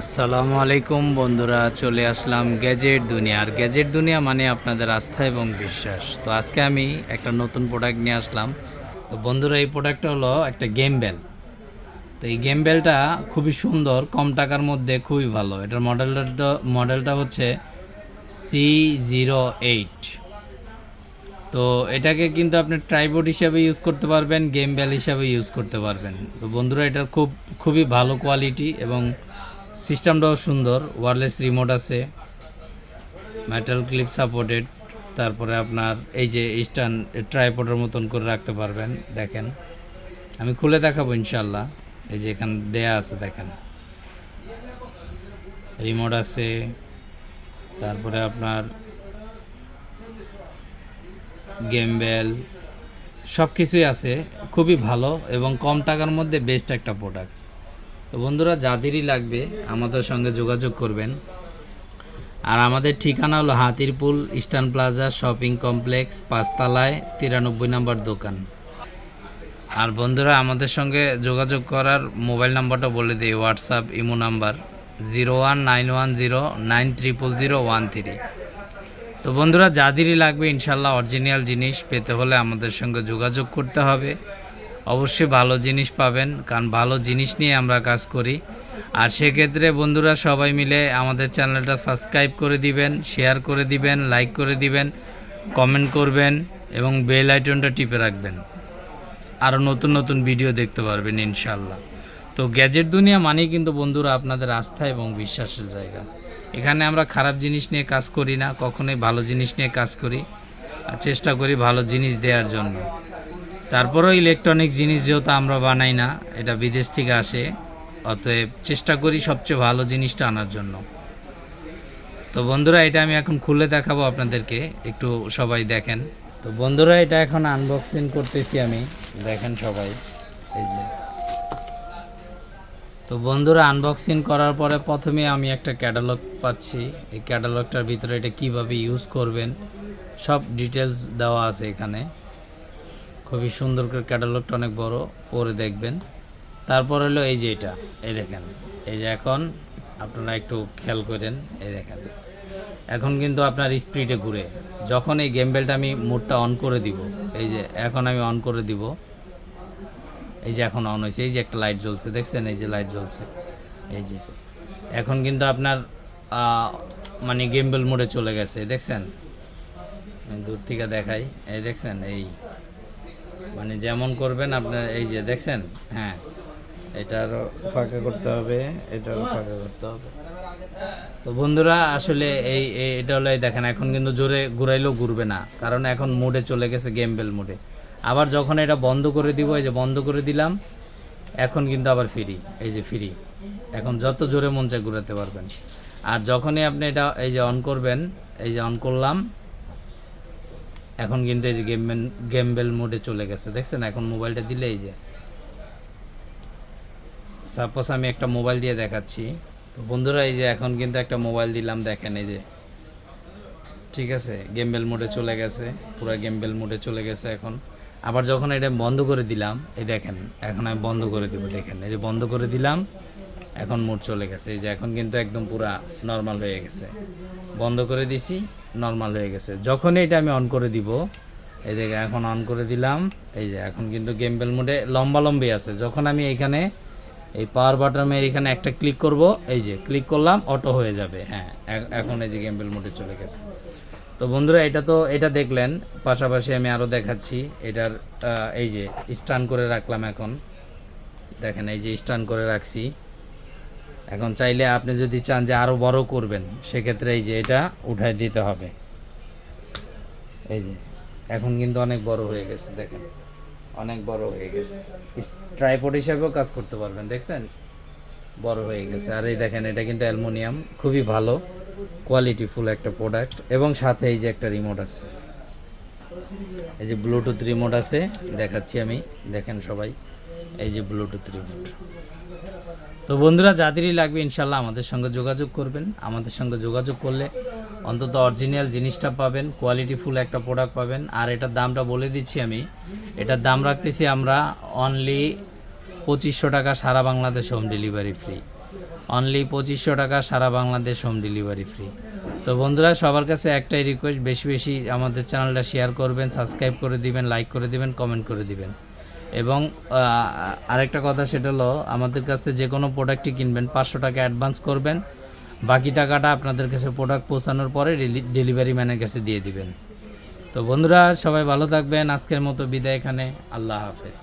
আসসালামু আলাইকুম বন্ধুরা, চলে আসলাম গ্যাজেট দুনিয়া। আর গ্যাজেট দুনিয়া মানে আপনাদের আস্থা এবং বিশ্বাস। তো আজকে আমি একটা নতুন প্রোডাক্ট নিয়ে আসলাম। তো বন্ধুরা, এই প্রোডাক্টটা হলো একটা গেম বেল তো এই গেম বেলটা খুবই সুন্দর, কম টাকার মধ্যে খুবই ভালো। এটার মডেলটা মডেলটা হচ্ছে সি জিরো এইট তো এটাকে কিন্তু আপনি ট্রাইপড হিসাবে ইউজ করতে পারবেন গেম বেল হিসাবে ইউজ করতে পারবেন। তো বন্ধুরা, এটার খুব, খুবই ভালো কোয়ালিটি এবং সিস্টেমটাও সুন্দর ওয়্যারলেস রিমোট আছে মেটাল ক্লিপ সাপোর্টেড তারপরে আপনার এই যে স্ট্যান্ড ট্রাইপডের মতন করে রাখতে পারবেন, দেখেন। আমি খুলে দেখাবো ইনশাল্লাহ এই যে এখানে দেয়া আছে, দেখেন। রিমোট আছে, তারপরে আপনার গেম বেল সব কিছুই আছে, খুবই ভালো এবং কম টাকার মধ্যে বেস্ট একটা প্রোডাক্ট তো বন্ধুরা যাদেরই লাগবে, আমাদের সঙ্গে যোগাযোগ করবেন। আর আমাদের ঠিকানা হলো Hatirpool Eastern Plaza shopping complex, পাঁচতলায় তিরানব্বই নম্বর দোকান। আর বন্ধুরা, আমাদের সঙ্গে যোগাযোগ করার মোবাইল নাম্বারটা বলে দিই, WhatsApp, imo number, zero one nine one zero nine triple zero one three. তো বন্ধুরা যাদেরই লাগবে, ইনশাল্লাহ অরিজিনাল জিনিস পেতে হলে আমাদের সঙ্গে যোগাযোগ করতে হবে। অবশ্যই ভালো জিনিস পাবেন, কারণ ভালো জিনিস নিয়ে আমরা কাজ করি। আর সেক্ষেত্রে বন্ধুরা সবাই মিলে আমাদের চ্যানেলটা সাবস্ক্রাইব করে দিবেন, শেয়ার করে দিবেন, লাইক করে দিবেন, কমেন্ট করবেন এবং বেল আইকনটা টিপে রাখবেন। আরও নতুন নতুন ভিডিও দেখতে পারবেন ইনশাল্লাহ তো গ্যাজেট দুনিয়া মানেই কিন্তু বন্ধুরা আপনাদের আস্থা এবং বিশ্বাসের জায়গা। এখানে আমরা খারাপ জিনিস নিয়ে কাজ করি না, কখনোই ভালো জিনিস নিয়ে কাজ করি, আর চেষ্টা করি ভালো জিনিস দেওয়ার জন্য। তারপরেও ইলেকট্রনিক জিনিস যেহেতু আমরা বানাই না, এটা বিদেশ থেকে আসে, অতএব চেষ্টা করি সবচেয়ে ভালো জিনিসটা আনার জন্য। তো বন্ধুরা, এটা আমি এখন খুলে দেখাবো আপনাদেরকে, একটু সবাই দেখেন। তো বন্ধুরা, এটা এখন আনবক্সিং করতেছি আমি, দেখেন সবাই, এই যে। তো বন্ধুরা আনবক্সিং করার পরে প্রথমে আমি একটা ক্যাটালগ পাচ্ছি। এই ক্যাটালগটার ভিতরে এটা কীভাবে ইউজ করবেন, সব ডিটেলস দেওয়া আছে এখানে। খুবই সুন্দর করে ক্যাটালগটা অনেক বড়, পরে দেখবেন। তারপর হলো এই যে এটা, এই দেখেন। এই যে এখন আপনারা একটু খেয়াল করেন, এই দেখেন। এখন কিন্তু আপনার স্পিডে ঘুরে, যখন এই গেম বেলটা আমি মোডটা অন করে দিব, এই যে এখন আমি অন করে দিব, এই যে এখন অন হয়েছে, এই যে একটা লাইট জ্বলছে, দেখছেন? এই যে লাইট জ্বলছে, এই যে। এখন কিন্তু আপনার মানে গেমবেল মোডে চলে গেছে, দেখছেন? দূর থেকে দেখাই, এই দেখছেন? এই মানে যেমন করবেন আপনার এই যে দেখছেন? হ্যাঁ এটারও ফাঁকা করতে হবে, এটারও ফাঁকা করতে হবে। তো বন্ধুরা, আসলে এই এটা হলো দেখেন, এখন কিন্তু জোরে ঘুরাইলেও ঘুরবে না, কারণ এখন মোডে চলে গেছে গেমবেল মোডে আবার যখন এটা বন্ধ করে দিব, এই যে বন্ধ করে দিলাম, এখন কিন্তু আবার ফ্রি এই যে ফ্রি এখন যত জোরে মন চায় ঘুরাতে পারবেন। আর যখনই আপনি এটা, এই যে অন করবেন, এই যে অন করলাম এখন কিন্তু এই যে গেম গেমবেল মোডে চলে গেছে, দেখছেন? এখন মোবাইলটা দিলে এই যে। সাপোজ আমি একটা মোবাইল দিয়ে দেখাচ্ছি। তো বন্ধুরা, এই যে এখন কিন্তু একটা মোবাইল দিলাম, দেখেন এই যে। ঠিক আছে? গেমবেল মোডে চলে গেছে, পুরো গেমবেল মোডে চলে গেছে এখন। আবার যখন এটা বন্ধ করে দিলাম, এই দেখেন, এখন আমি বন্ধ করে দিব, দেখেন। এই যে বন্ধ করে দিলাম এখন মোড চলে গেছে। এই যে এখন কিন্তু একদম পুরা নর্মাল হয়ে গেছে। বন্ধ করে দিছি নর্মাল হয়ে গেছে। যখনই এটা আমি অন করে দিব, এই দেখে এখন অন করে দিলাম। এই যে এখন কিন্তু গেমবেল মোডে লম্বা লম্বি আছে। যখন আমি এখানে এই পাওয়ার বাটনের এখানে একটা ক্লিক করব, এই যে ক্লিক করলাম অটো হয়ে যাবে। হ্যাঁ এখন এই যে গেমবেল মোডে চলে গেছে। তো বন্ধুরা, এটা তো, এটা দেখলেন। পাশাপাশি আমি আরও দেখাচ্ছি। এটার এই যে স্টান করে রাখলাম এখন। দেখেন, এই যে স্টান করে রাখছি। এখন চাইলে আপনি যদি চান যে আরও বড় করবেন, সেক্ষেত্রে এই যে এটা উঠাই দিতে হবে। এই যে, এখন কিন্তু অনেক বড় হয়ে গেছে, দেখেন। অনেক বড় হয়ে গেছে। ট্রাইপড হিসাবেও কাজ করতে পারবেন, দেখছেন? বড় হয়ে গেছে। আর এই দেখেন, এটা কিন্তু অ্যালুমিনিয়াম, খুবই ভালো কোয়ালিটিফুল একটা প্রোডাক্ট এবং সাথে এই যে একটা রিমোট আছে। এই যে ব্লুটুথ রিমোট আছে, দেখাচ্ছি আমি। দেখেন সবাই, এই যে ব্লুটুথ রিমোট তো বন্ধুরা যাদেরই লাগবে ইনশাল্লাহ আমাদের সঙ্গে যোগাযোগ করবেন। আমাদের সঙ্গে যোগাযোগ করলে অন্তত অরিজিনাল জিনিসটা পাবেন কোয়ালিটিফুল একটা প্রোডাক্ট পাবেন। আর এটার দামটা বলে দিচ্ছি আমি। এটার দাম রাখতেছি আমরা অনলি পঁচিশশো টাকা সারা Bangladesh home delivery free only পঁচিশশো টাকা সারা বাংলাদেশ হোম ডেলিভারি ফ্রি তো বন্ধুরা, সবার কাছে একটাই রিকোয়েস্ট বেশি বেশি আমাদের চ্যানেলটা শেয়ার করবেন সাবস্ক্রাইব করে দিবেন লাইক করে দিবেন কমেন্ট করে দিবেন। এবং আরেকটা কথা সেটা হলো, আমাদের কাছ থেকে যে কোনো প্রোডাক্টই কিনবেন, পাঁচশো টাকা অ্যাডভান্স করবেন, বাকি টাকাটা আপনাদের কাছে প্রোডাক্ট পৌঁছানোর পরে ডেলিভারি ম্যানের কাছে দিয়ে দিবেন। তো বন্ধুরা, সবাই ভালো থাকবেন, আজকের মতো বিদায় এখানে, আল্লাহ হাফেজ।